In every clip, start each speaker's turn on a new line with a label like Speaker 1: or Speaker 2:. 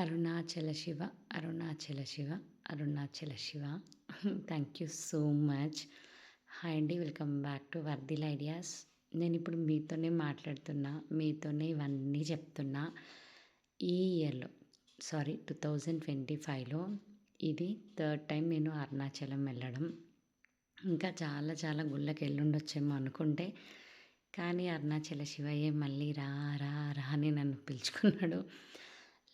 Speaker 1: Arunachala Shiva Arunachala Shiva Arunachala Shiva. Thank you so much hi అండి welcome back to worthwhile ideas నేను ఇప్పుడు మీతోనే మాట్లాడుతున్నా మీతోనే ఇవన్నీ చెప్తున్నా. ఈ ఇయర్లో సారీ టూ థౌజండ్ ట్వంటీ ఫైవ్లో ఇది థర్డ్ టైం నేను అరుణాచలం వెళ్ళడం. ఇంకా చాలా చాలా గుళ్ళకి వెళ్ళుండొచ్చేమో అనుకుంటే కానీ అరుణాచల శివయ్య మళ్ళీ రా రా రా అని నన్ను పిలుచుకున్నాడు.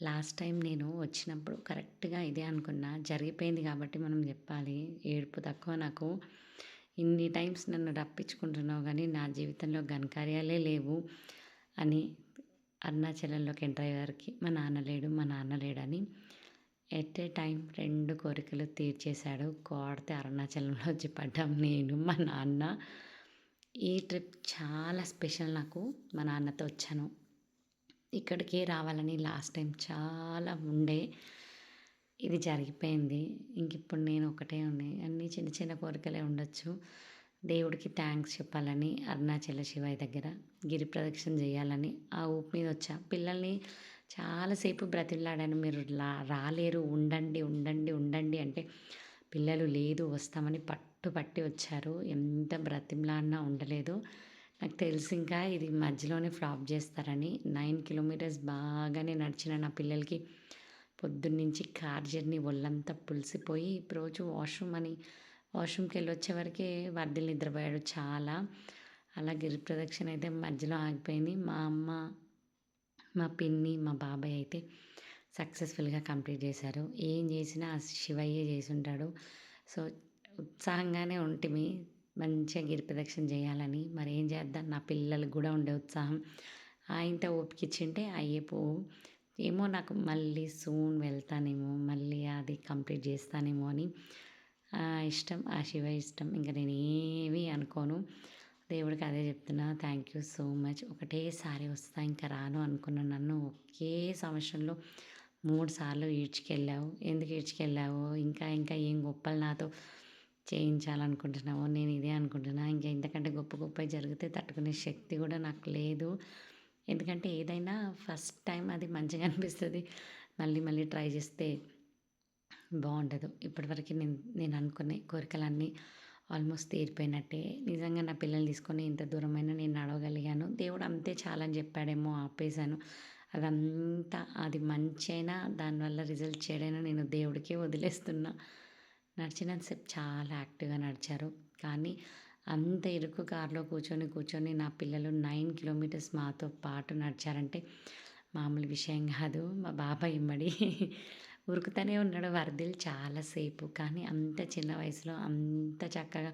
Speaker 1: లాస్ట్ టైం నేను వచ్చినప్పుడు కరెక్ట్గా ఇదే అనుకున్నా. జరిగిపోయింది కాబట్టి మనం చెప్పాలి. ఏడుపు తక్కువ నాకు. ఇన్ని టైమ్స్ నన్ను రప్పించుకుంటున్నావు కానీ నా జీవితంలో ఘనకార్యాలే లేవు అని అరుణాచలంలోకి ఎంటర్ అయ్యేవారికి మా నాన్న లేడు మా నాన్న లేడని ఎట్ ఏ టైం రెండు కోరికలు తీర్చేశాడు. కోడితే అరుణాచలంలో వచ్చి పడ్డాం నేను మా నాన్న. ఈ ట్రిప్ చాలా స్పెషల్ నాకు. మా నాన్నతో వచ్చాను. ఇక్కడికే రావాలని లాస్ట్ టైం చాలా ఉండే. ఇది జరిగిపోయింది. ఇంక ఇప్పుడు నేను ఒకటే ఉన్నాయి అన్నీ చిన్న చిన్న కోరికలే ఉండొచ్చు. దేవుడికి థ్యాంక్స్ చెప్పాలని అరుణాచల శివయ్య దగ్గర గిరి ప్రదక్షిణ చేయాలని ఆ ఊపు మీద వచ్చా. పిల్లల్ని చాలాసేపు బ్రతిలాడాను మీరు లా రాలేరు. ఉండండి ఉండండి ఉండండి అంటే పిల్లలు లేదు వస్తామని పట్టు పట్టి వచ్చారు. ఎంత బ్రతిమలాడినా ఉండలేదు. నాకు తెలిసి ఇంకా ఇది మధ్యలోనే ఫ్లాప్ చేస్తారని. నైన్ కిలోమీటర్స్ బాగానే నడిచిన నా పిల్లలకి పొద్దున్నుంచి కార్ జర్నీ ఒళ్ళంతా పులిసిపోయి రోజు వాష్రూమ్ అని వాష్రూమ్కి వెళ్ళి వచ్చే వరకే వర్దిలు నిద్రపోయాడు చాలా. అలా గిరి ప్రదక్షిణ అయితే మధ్యలో ఆగిపోయింది. మా అమ్మ మా పిన్ని మా బాబాయ్ అయితే సక్సెస్ఫుల్గా కంప్లీట్ చేశారు. ఏం చేసినా శివయ్యే చేసి ఉంటాడు. సో ఉత్సాహంగానే ఉంటుంది మంచిగా గిరి ప్రదక్షిణ చేయాలని మరి ఏం చేద్దాం? నా పిల్లలకు కూడా ఉండే ఉత్సాహం. ఆయనతో ఓపికిచ్చింటే అయ్యేపో ఏమో నాకు మళ్ళీ సూన్ వెళ్తానేమో మళ్ళీ అది కంప్లీట్ చేస్తానేమో అని ఇష్టం ఆ శివ ఇష్టం. ఇంకా నేను ఏమీ అనుకోను. దేవుడికి అదే చెప్తున్నా థ్యాంక్ యూ సో మచ్ ఒకటేసారి వస్తా ఇంకా రాను అనుకున్నాను. నన్ను ఒకే సంవత్సరంలో మూడు సార్లు ఈడ్చుకెళ్ళావు. ఎందుకు ఈడ్చుకెళ్ళావు? ఇంకా ఇంకా ఏం గొప్పలు నాతో చేయించాలనుకుంటున్నామో నేను ఇదే అనుకుంటున్నా. ఇంకా ఇంతకంటే గొప్ప గొప్ప జరిగితే తట్టుకునే శక్తి కూడా నాకు లేదు. ఎందుకంటే ఏదైనా ఫస్ట్ టైం అది మంచిగా అనిపిస్తుంది. మళ్ళీ మళ్ళీ ట్రై చేస్తే బాగుండదు. ఇప్పటివరకు నేను నేను అనుకునే కోరికలన్నీ ఆల్మోస్ట్ తీరిపోయినట్టే. నిజంగా నా పిల్లల్ని తీసుకొని ఇంత దూరమైనా నేను నడవగలిగాను. దేవుడు అంతే చాలా అని చెప్పాడేమో ఆపేశాను. అదంతా అది మంచి అయినా దానివల్ల రిజల్ట్ చేయడైనా నేను దేవుడికే వదిలేస్తున్నా. నడిచినంతసేపు చాలా యాక్టివ్గా నడిచారు. కానీ అంత ఇరుకు కారులో కూర్చొని కూర్చొని నా పిల్లలు నైన్ కిలోమీటర్స్ మాతో పాటు నడిచారంటే మామూలు విషయం కాదు. మా బాబాయ్ ఇమ్మడి ఉరుకుతూనే ఉన్నాడు వరదలు చాలాసేపు కానీ అంత చిన్న వయసులో అంత చక్కగా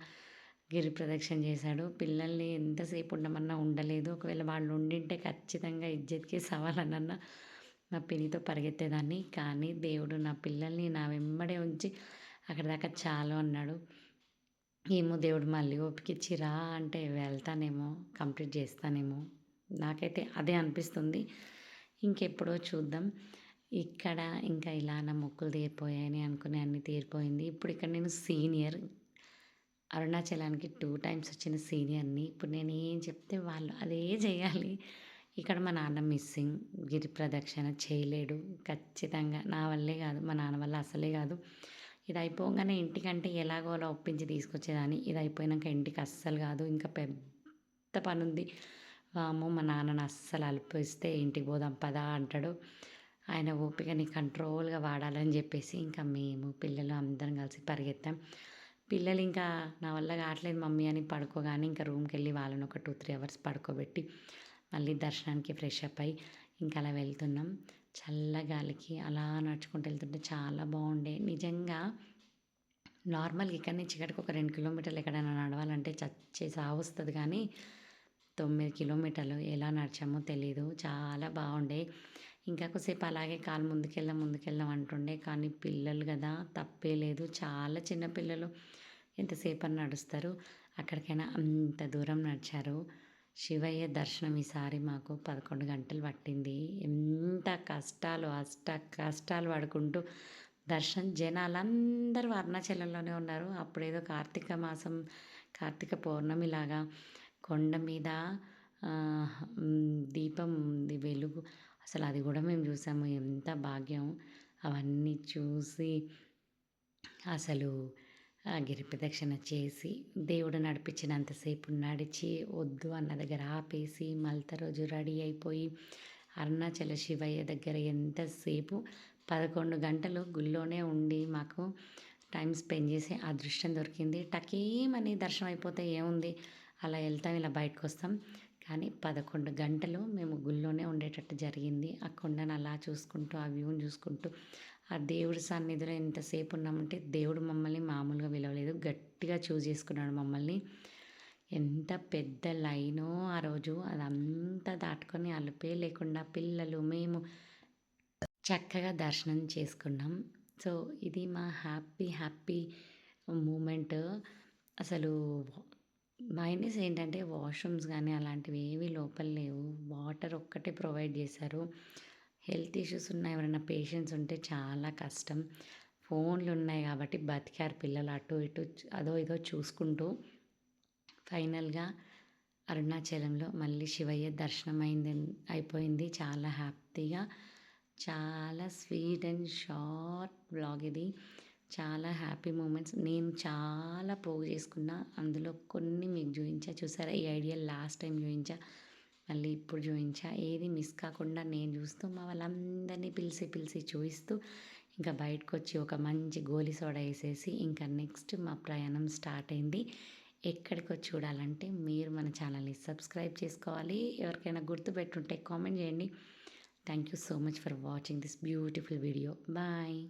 Speaker 1: గిరి ప్రదక్షిణ చేశాడు. పిల్లల్ని ఎంతసేపు ఉండమన్నా ఉండలేదు. ఒకవేళ వాళ్ళు ఉండింటే ఖచ్చితంగా ఇజ్జత్కి సవాలనన్నా నా పినితో పరిగెత్తేదాన్ని. కానీ దేవుడు నా పిల్లల్ని నా వెంబడే ఉంచి అక్కడ దాకా చాలు అన్నాడు. ఏమో దేవుడు మళ్ళీ ఓపికిచ్చి రా అంటే వెళ్తానేమో కంప్లీట్ చేస్తానేమో. నాకైతే అదే అనిపిస్తుంది. ఇంకెప్పుడో చూద్దాం. ఇక్కడ ఇంకా ఇలా నా మొక్కులు తీరిపోయాయని అనుకునే అన్నీ తీరిపోయింది. ఇప్పుడు ఇక్కడ నేను సీనియర్. అరుణాచలానికి టూ టైమ్స్ వచ్చిన సీనియర్ని. ఇప్పుడు నేను ఏం చెప్తే వాళ్ళు అదే చేయాలి. ఇక్కడ మా నాన్న మిస్సింగ్. గిరి ప్రదక్షిణ చేయలేడు. ఖచ్చితంగా నా వల్లే కాదు. మా నాన్న వల్ల అసలే కాదు. ఇది అయిపోగానే ఇంటికంటే ఎలాగో అలా ఒప్పించి తీసుకొచ్చేదాన్ని. ఇది అయిపోయినాక ఇంటికి అస్సలు కాదు. ఇంకా పెద్ద పని ఉంది వామో మా నాన్నని అస్సలు అలిపిస్తే ఇంటికి పోదాం పదా అంటాడు. ఆయన ఓపికని కంట్రోల్గా వాడాలని చెప్పేసి ఇంకా మేము పిల్లలు అందరం కలిసి పరిగెత్తాం. పిల్లలు ఇంకా నా వల్ల కావట్లేదు మమ్మీ అని పడుకోగానే ఇంకా రూమ్కి వెళ్ళి వాళ్ళని ఒక టూ త్రీ అవర్స్ పడుకోబెట్టి మళ్ళీ దర్శనానికి ఫ్రెష్ అప్ అయ్యి ఇంకా అలా వెళ్తున్నాం. చల్లగాలికి అలా నడుచుకుంటూ వెళ్తుంటే చాలా బాగుండే. నిజంగా నార్మల్గా ఇక్కడ నుంచి ఇక్కడికి ఒక రెండు కిలోమీటర్లు ఎక్కడైనా నడవాలంటే చచ్చే సాగు వస్తుంది కానీ తొమ్మిది కిలోమీటర్లు ఎలా నడిచామో తెలీదు. చాలా బాగుండే. ఇంకా కొద్దిసేపు అలాగే కాలు ముందుకెళ్దాం ముందుకెళ్దాం అంటుండే. కానీ పిల్లలు కదా తప్పే లేదు. చాలా చిన్న పిల్లలు ఎంతసేపు అని నడుస్తారు. అక్కడికైనా అంత దూరం నడిచారు. శివయ్య దర్శనం ఈసారి మాకు పదకొండు గంటలు పట్టింది. ఎంత కష్టాలు అష్ట కష్టాలు పడుకుంటూ దర్శనం జనాలందరూ అరుణాచలంలోనే ఉన్నారు. అప్పుడేదో కార్తీక మాసం కార్తీక పౌర్ణమిలాగా కొండ మీద దీపం వెలుగు. అసలు అది కూడా మేము చూసాము. ఎంత భాగ్యం. అవన్నీ చూసి అసలు గిరి ప్రదక్షిణ చేసి దేవుడు నడిపించినంతసేపు నడిచి వద్దు అన్న దగ్గర ఆపేసి మళ్ళీ రోజు రెడీ అయిపోయి అరుణాచల శివయ్య దగ్గర ఎంతసేపు? పదకొండు గంటలు గుళ్ళోనే ఉండి మాకు టైం స్పెండ్ చేసే అదృష్టం దొరికింది. టకీమని దర్శనం అయిపోతే ఏముంది? అలా వెళ్తాం ఇలా బయటకు వస్తాం కానీ పదకొండు గంటలు మేము గుళ్ళోనే ఉండేటట్టు జరిగింది. ఆ కొండను అలా చూసుకుంటూ ఆ వ్యూని చూసుకుంటూ ఆ దేవుడి సన్నిధిలో ఎంతసేపు ఉన్నామంటే దేవుడు మమ్మల్ని మామూలుగా విలవలేదు గట్టిగా చూజ్ చేసుకున్నాడు మమ్మల్ని. ఎంత పెద్ద లైనో ఆ రోజు. అదంతా దాటుకొని అలుపే లేకుండా పిల్లలు మేము చక్కగా దర్శనం చేసుకున్నాం. సో ఇది మా హ్యాపీ హ్యాపీ మూమెంట్. అసలు మైనస్ ఏంటంటే వాష్రూమ్స్ కానీ అలాంటివి ఏవి లోపల లేవు. వాటర్ ఒక్కటే ప్రొవైడ్ చేశారు. హెల్త్ ఇష్యూస్ ఉన్న ఎవరైనా పేషెంట్స్ ఉంటే చాలా కష్టం. ఫోన్లు ఉన్నాయి కాబట్టి బతికారు పిల్లలు అటు ఇటు అదో ఇదో చూసుకుంటూ. ఫైనల్గా అరుణాచలంలో మళ్ళీ శివయ్య దర్శనం అయింది అయిపోయింది. చాలా హ్యాపీగా చాలా స్వీట్ అండ్ షార్ట్ బ్లాగ్ ఇది. చాలా హ్యాపీ మూమెంట్స్. నేను చాలా పోగు చేసుకున్నా. అందులో కొన్ని మీకు చూపించా చూసారా? ఈ ఐడియా లాస్ట్ టైం చూపించా మళ్ళీ ఇప్పుడు చూపించా ఏది మిస్ కాకుండా నేను చూస్తూ మా వాళ్ళందరినీ పిలిచి పిలిచి చూపిస్తూ ఇంకా బయటకు వచ్చి ఒక మంచి గోలి సోడా వేసేసి ఇంకా నెక్స్ట్ మా ప్రయాణం స్టార్ట్ అయింది. ఎక్కడికి వచ్చి చూడాలంటే మీరు మన ఛానల్ని సబ్స్క్రైబ్ చేసుకోవాలి. ఎవరికైనా గుర్తుపెట్టుంటే కామెంట్ చేయండి thank you so much for watching this beautiful video. Bye.